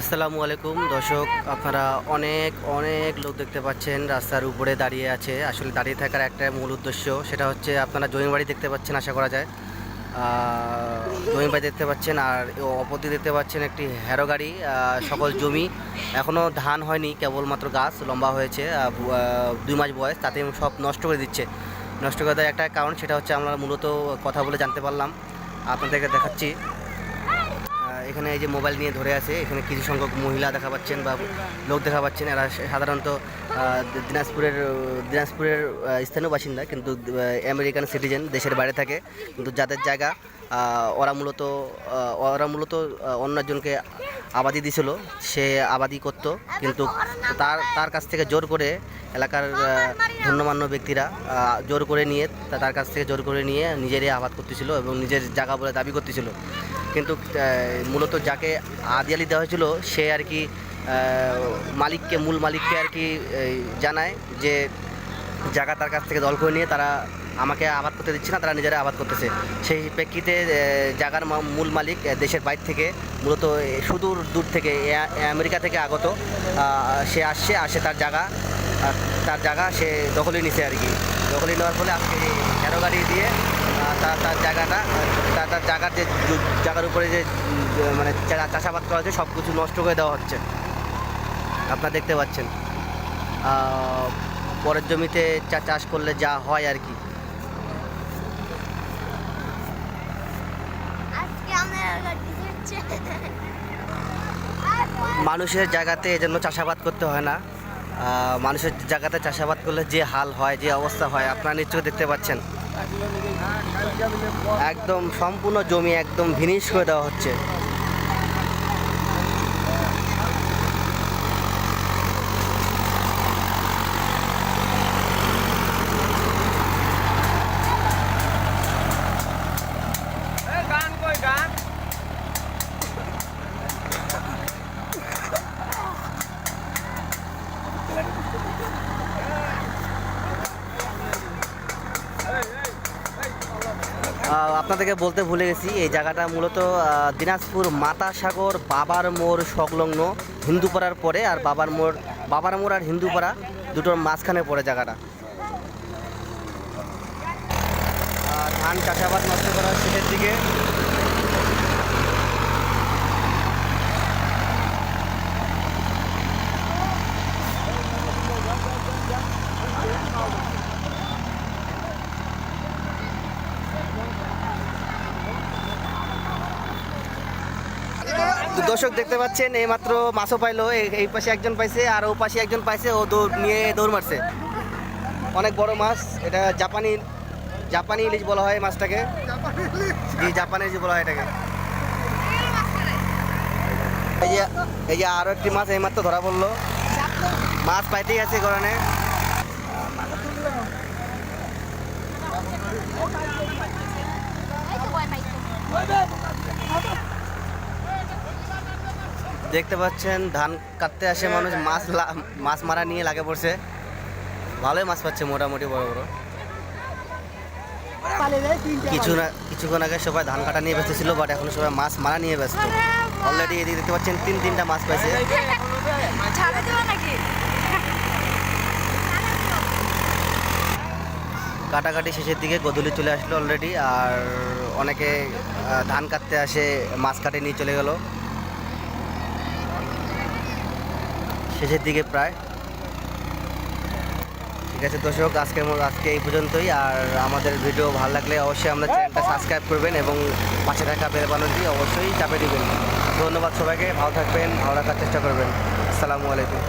আসসালামু আলাইকুম। দর্শক, আপনারা অনেক অনেক লোক দেখতে পাচ্ছেন রাস্তার উপরে দাঁড়িয়ে আছে। আসলে দাঁড়িয়ে থাকার একটা মূল উদ্দেশ্য সেটা হচ্ছে আপনারা জমি বাড়ি দেখতে পাচ্ছেন, আশা করা যায়। জমি বাড়ি দেখতে পাচ্ছেন আর অপরদি দেখতে পাচ্ছেন একটি হ্যারো গাড়ি সকল জমি। এখনও ধান হয়নি, কেবলমাত্র গাছ লম্বা হয়েছে দুই মাস বয়স, তাতে সব নষ্ট করে দিচ্ছে। নষ্ট করে দেওয়ার একটা কারণ সেটা হচ্ছে আমরা মূলত কথা বলে জানতে পারলাম। আপনাদেরকে দেখাচ্ছি। এখানে এই যে মোবাইল নিয়ে ধরে আছে, এখানে কিছু সংখ্যক মহিলা দেখা পাচ্ছেন বা লোক দেখা পাচ্ছেন। এরা সাধারণত দিনাজপুরের দিনাজপুরের স্থানীয় বাসিন্দা, কিন্তু আমেরিকান সিটিজেন, দেশের বাইরে থাকে। কিন্তু যাদের জায়গা ওরা মূলত ওরা মূলত অন্য একজনকে আবাদি দিছিল। সে আবাদি করতো, কিন্তু তার তার কাছ থেকে জোর করে এলাকার ধন্যমান্য ব্যক্তিরা জোর করে নিয়ে তার কাছ থেকে জোর করে নিয়ে নিজেরই আবাদ করতেছিল এবং নিজের জায়গা বলে দাবি করতেছিল। কিন্তু মূলত যাকে আদিয়ালি দেওয়া হয়েছিল, সে আর কি মালিককে, মূল মালিককে আর কি জানায় যে জায়গা তার কাছ থেকে দল করে নিয়ে তারা আমাকে আবাদ করতে দিচ্ছে না তারা নিজেরা আবাদ করতেছে। সেই প্রেক্ষিতে আহ, জায়গার মূল মালিক দেশের বাইরে থেকে মূলত সুদূর দূর থেকে আমেরিকা থেকে আগত সে আসছে আসে তার জায়গা তার জায়গা সে দখলে নিছে আর কি। দখলে নেওয়ার ফলে আজকে এই গাড়ি দিয়ে তার তার জায়গাটা তার তার জায়গার যে জায়গার উপরে যে মানে চা- চাষাবাদ করা হচ্ছে সব কিছু নষ্ট করে দেওয়া হচ্ছে। আপনারা দেখতে পাচ্ছেন। পরের জমিতে চাষ করলে যা হয় আর কি আজকে আমরা কিছু হচ্ছে মানুষের জায়গাতে এজন্য চাষাবাদ করতে হয় না। মানুষের জায়গাতে চাষাবাদ করলে যে হাল হয়, যে অবস্থা হয়, আপনারা নিশ্চয় দেখতে পাচ্ছেন। একদম সম্পূর্ণ জমি একদম ভিনিশ করে দেওয়া হচ্ছে। আপনাদেরকে বলতে ভুলে গেছি, এই জায়গাটা মূলত দিনাজপুর মাতা সাগর বাবার মোড় সংলগ্ন হিন্দুপাড়ার পরে আর বাবার মোড় বাবার মোড় আর হিন্দুপাড়া দুটোর মাঝখানে পড়ে জায়গাটা। ধান চাষাবাদ নষ্ট করার শেষের দিকে। দর্শক দেখতে পাচ্ছেন এই মাত্র মাছও পাইলো, এই- এই পাশে একজন পাইছে, আর ও পাশে একজন পাইছে, ও দৌড় নিয়ে দৌড় মারছে। অনেক বড় মাছ, এটা জাপানি জাপানি ইলিশ বলা হয় মাছটাকে। জি, জাপানি ইলিশ বলা হয় এটাকে। এই যে এই যে আরও একটি মাছ এইমাত্র ধরা পড়ল। মাছ পাইতেই আছে কারণে এই তো ভয় পাইছো দেখতে পাচ্ছেন ধান কাটতে আসে মানুষ মাছ লা- মাছ মারা নিয়ে লাগে পড়ছে। ভালোই মাছ পাচ্ছে মোটামুটি বড় বড়। কিছু না কিছুক্ষণ আগে সবাই ধান কাটা নিয়ে ব্যস্ত ছিল বাট এখন সবাই মাছ মারা নিয়ে ব্যস্ত। অলরেডি এদিকে দেখতে পাচ্ছেন তিন তিনটা মাছ পাইছে। কাটাকাটি শেষের দিকে গধূলি চলে আসলো অলরেডি আর অনেকে ধান কাটতে আসে মাছ কাটে নিয়ে চলে গেল। শেষের দিকে প্রায়। ঠিক আছে দর্শক, আজকে আজকে এই পর্যন্তই। আর আমাদের ভিডিও ভালো লাগলে অবশ্যই আমরা চ্যানেলটা সাবস্ক্রাইব করবেন এবং পাশে থাকা বেল বাটনটি অবশ্যই চাপে দেবেন। ধন্যবাদ সবাইকে, ভালো থাকবেন, ভালো রাখার চেষ্টা করবেন। আসসালামু আলাইকুম।